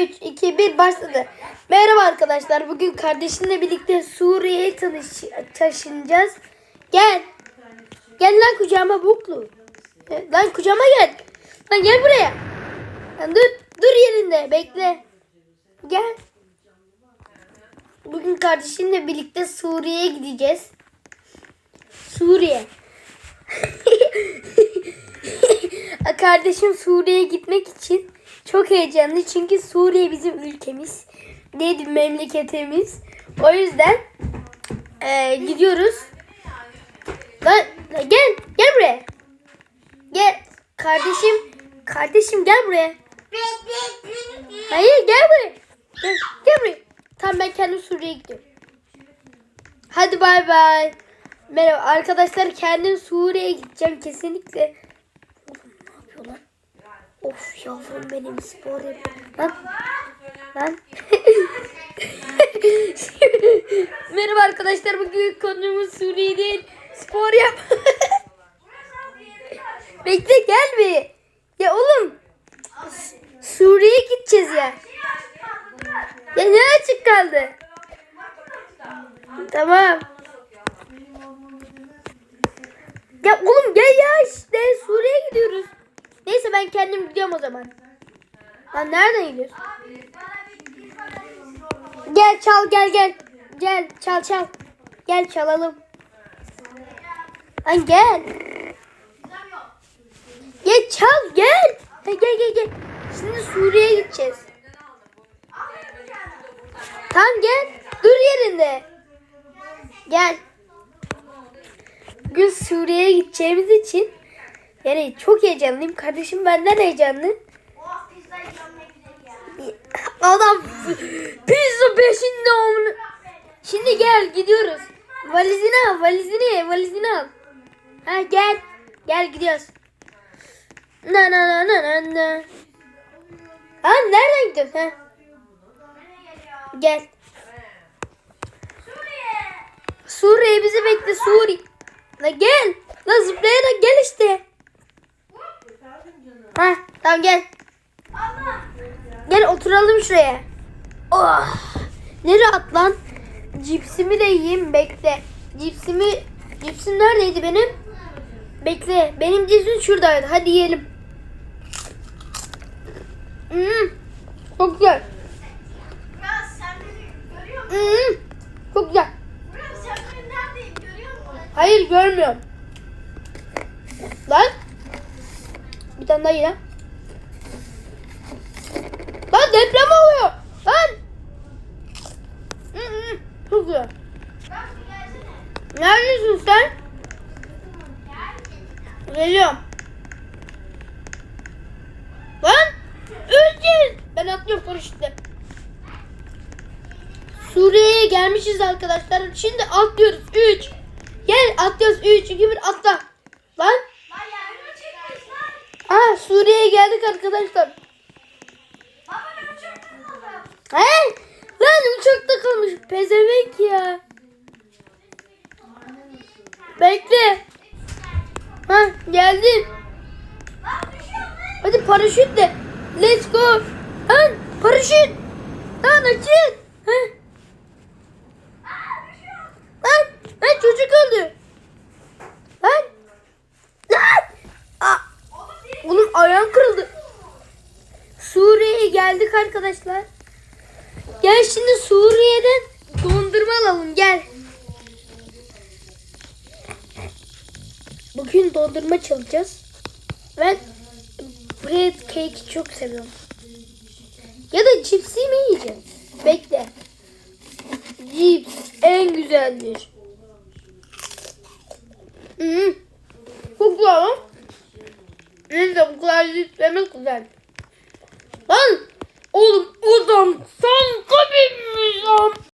3, 2, 1 başladı. Merhaba arkadaşlar. Bugün kardeşimle birlikte Suriye'ye taşınacağız. Gel. Gel lan kucağıma buklu. Lan kucağıma gel. Lan gel buraya. Lan dur. Dur yerinde. Bekle. Gel. Bugün kardeşimle birlikte Suriye'ye gideceğiz. Suriye. Kardeşim Suriye'ye gitmek için çok heyecanlı çünkü Suriye bizim ülkemiz. Neydi memleketimiz. O yüzden eee, gidiyoruz. Lan gel gel buraya. Gel kardeşim kardeşim gel buraya. Hayır gel buraya. Gel, gel buraya. Tamam ben kendim Suriye'ye gidiyorum. Hadi bay bay. Merhaba arkadaşlar kendim Suriye'ye gideceğim kesinlikle. Oğlum ne yapıyor lan? Of yavrum benim spor yapıyor. Lan. Lan. Merhaba arkadaşlar bugün konumuz Suriye değil. Spor yap. Bekle gel bir. Ya oğlum. Suriye'ye gideceğiz ya. Ya ne açık kaldı? Tamam. Ya oğlum gel ya işte ben kendim gidiyorum o zaman. Lan nereden gidiyoruz? Gel çal gel gel. Gel çal çal. Gel çalalım. Lan gel. Gel çal gel. Gel gel gel. Şimdi Suriye'ye gideceğiz. Tamam gel. Dur yerinde. Gel. Bugün Suriye'ye gideceğimiz için yani çok heyecanlıyım. Kardeşim benden heyecanlı. Adam pizza peşinde onu. Şimdi gel gidiyoruz. Valizini al valizini valizini al. Ha gel. Gel gidiyoruz. Na na na na na na. Ha nereden gidiyorsun ha? Gel. Suriye bizi bekle Suriye. La gel. La zıplayarak gel işte. Tamam gel. Gel oturalım şuraya. Oh. Ne rahat lan. Cipsimi de yiyeyim bekle. Cipsimi cipsim neredeydi benim? Bekle. Benim cipsim şuradaydı. Hadi yiyelim. Hmm. Çok güzel. Hmm. Çok güzel. Hayır görmüyorum. Lan. Bir tane daha ye lan. Lan deprem oluyor. Lan. Hı hı. Çok güzel. Neredesin sen? Geliyorum. Lan. Öleceğiz. Ben atlıyorum paraşütle. Suriye'ye gelmişiz arkadaşlar. Şimdi atlıyoruz. 3. Gel atlıyoruz. 3, 2, 1 atla. Lan. Aa Suriye'ye geldik arkadaşlar. He? Lan uçakta kalmış. Pezevenk ya. Bekle. Ha geldim. Hadi paraşütle. Let's go. Lan paraşüt. Lan açın. Ha. Lan, lan çocuk öldü. Lan. Lan. Aa, oğlum ayağım kırıldı. Suriye'ye geldik arkadaşlar. Gel şimdi Suriye'den dondurma alalım gel. Bugün dondurma çalacağız. Ben bread cake çok seviyorum. Ya da cipsi mi yiyeceğim? Bekle. Cips en güzeldir. Hmm. Çok güzel. Neyse bu kadar cips yemek güzel. Lan oğlum o zaman sen kabinmiş